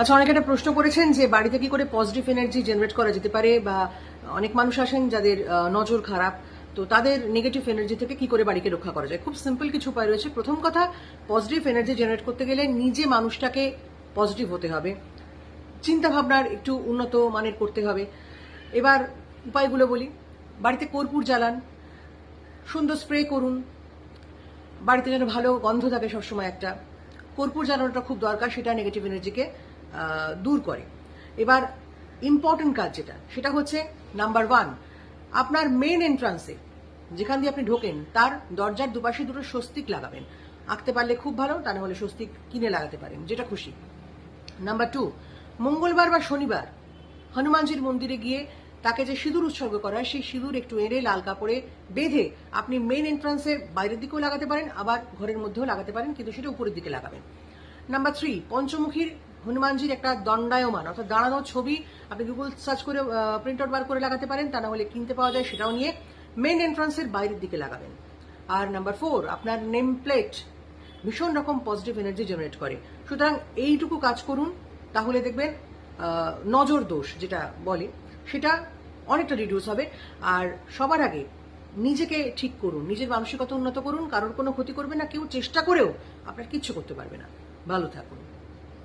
আচ্ছা অনেকে একটা প্রশ্ন করেছেন যে বাড়িতে কি করে পজিটিভ এনার্জি জেনারেট করা যেতে পারে বা অনেক মানুষ আসেন যাদের নজর খারাপ, তো তাদের নেগেটিভ এনার্জি থেকে কি করে বাড়িকে রক্ষা করা যায়? খুব সিম্পল কিছু উপায় রয়েছে। প্রথম কথা পজিটিভ এনার্জি জেনারেট করতে গেলে নিজে মানুষটাকে পজিটিভ হতে হবে। চিন্তা ভাবনার একটু উন্নত মানের করতে হবে। এবার উপায়গুলো বলি। বাড়িতে কর্পূর জ্বালান, সুন্দর স্প্রে করুন। বাড়িতে যেন ভালো গন্ধ থাকে সবসময় একটা। কর্পূর জ্বালানোটা খুব দরকার, সেটা নেগেটিভ এনার্জিকে দূর করে। এবার ইম্পর্টেন্ট কাজ যেটা, সেটা হচ্ছে নাম্বার ওয়ান আপনার মেন এন্ট্রান্সে যেখান দিয়ে আপনি ঢোকেন, তার দরজার দুপাশে দুটো স্বস্তিক লাগাবেন। আঁকতে পারলে খুব ভালো, তা নাহলে স্বস্তিক কিনে লাগাতে পারেন, যেটা খুশি। নাম্বার টু মঙ্গলবার বা শনিবার, হনুমানজির মন্দিরে গিয়ে তাকে যে সিঁদুর উৎসর্গ করা হয়, সেই সিঁদুর একটু এড়ে লাল কাপড়ে বেঁধে আপনি মেন এন্ট্রান্সের বাইরের দিকেও লাগাতে পারেন, আবার ঘরের মধ্যেও লাগাতে পারেন, কিন্তু সেটা উপরের দিকে লাগাবেন। নাম্বার থ্রি পঞ্চমুখীর হনুমানজির একটা দণ্ডায়মান, অর্থাৎ দাঁড়ানো ছবি আপনি গুগল সার্চ করে প্রিন্ট আউট বার করে লাগাতে পারেন, তা না হলে কিনতে পাওয়া যায়, সেটাও নিয়ে মেন এন্ট্রান্সের বাইরের দিকে লাগাবেন। আর নাম্বার ফোর আপনার নেম প্লেট ভীষণ রকম পজিটিভ এনার্জি জেনারেট করে। সুতরাং এইটুকু কাজ করুন, তাহলে দেখবেন নজর দোষ যেটা বলে, সেটা অনেকটা রিডিউস হবে। আর সবার আগে নিজেকে ঠিক করুন, নিজের মানসিকতা উন্নত করুন, কারোর কোনো ক্ষতি করবে না, কেউ চেষ্টা করেও আপনার কিচ্ছু করতে পারবে না। ভালো থাকুন।